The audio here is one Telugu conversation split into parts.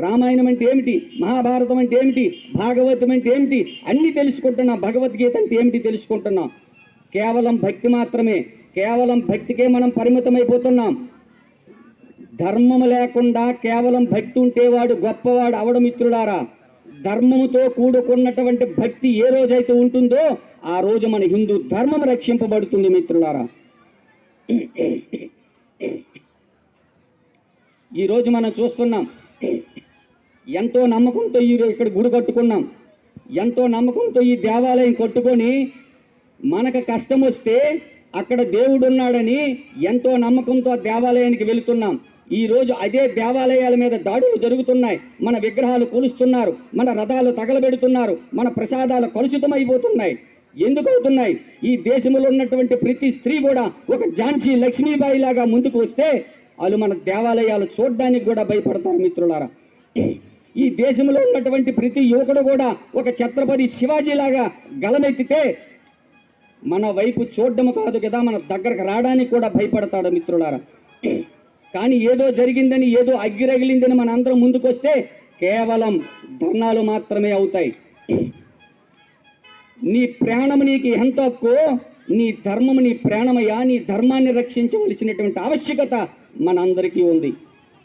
రామాయణం అంటే ఏమిటి? మహాభారతం అంటే ఏమిటి? భాగవతం అంటే ఏమిటి? అన్నీ తెలుసుకుంటున్నాం. భగవద్గీత అంటే ఏమిటి తెలుసుకుంటున్నాం? కేవలం భక్తి మాత్రమే. కేవలం భక్తికే మనం పరిమితమైపోతున్నాం. ధర్మము లేకుండా కేవలం భక్తి ఉంటేవాడు గొప్పవాడు అవడం మిత్రులారా ధర్మముతో కూడుకున్నటువంటి భక్తి ఏ రోజైతే ఉంటుందో ఆ రోజు మన హిందూ ధర్మం రక్షింపబడుతుంది మిత్రులారా. ఈరోజు మనం చూస్తున్నాం ఎంతో నమ్మకంతో ఈ ఇక్కడ గుడి కట్టుకున్నాం. ఎంతో నమ్మకంతో ఈ దేవాలయం కట్టుకొని మనకు కష్టం వస్తే అక్కడ దేవుడు ఉన్నాడని ఎంతో నమ్మకంతో ఆ దేవాలయానికి వెళుతున్నాం. ఈరోజు అదే దేవాలయాల మీద దాడులు జరుగుతున్నాయి. మన విగ్రహాలు కూలుస్తున్నారు. మన రథాలు తగలబెడుతున్నారు. మన ప్రసాదాలు కలుషితమైపోతున్నాయి. ఎందుకు అవుతున్నాయి? ఈ దేశంలో ఉన్నటువంటి ప్రతి స్త్రీ కూడా ఒక ఝాన్సీ లక్ష్మీబాయి లాగా ముందుకు వస్తే వాళ్ళు మన దేవాలయాలు చూడడానికి కూడా భయపడతారు మిత్రులారా. ఈ దేశంలో ఉన్నటువంటి ప్రతి యువకుడు కూడా ఒక ఛత్రపతి శివాజీ లాగా గలమెత్తితే మన వైపు చూడడం కాదు కదా మన దగ్గరకు రావడానికి కూడా భయపడతాడు మిత్రులారా. కానీ ఏదో జరిగిందని ఏదో అగ్గి రగిలిందని మన అందరం ముందుకొస్తే కేవలం ధర్నాలు మాత్రమే అవుతాయి. నీ ప్రాణము నీకు ఎంత నీ ధర్మం నీ ప్రాణమయ్యా నీ ధర్మాన్ని రక్షించవలసినటువంటి ఆవశ్యకత మనందరికీ ఉంది.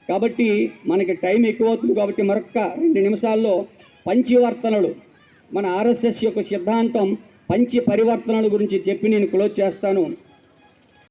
కాబట్టి మనకి టైం ఎక్కువ అవుతుంది కాబట్టి మరొక్క రెండు నిమిషాల్లో పంచివర్తనలు. మన ఆర్ఎస్ఎస్ యొక్క సిద్ధాంతం పంచి పరివర్తనల గురించి చెప్పి నేను క్లోజ్ చేస్తాను.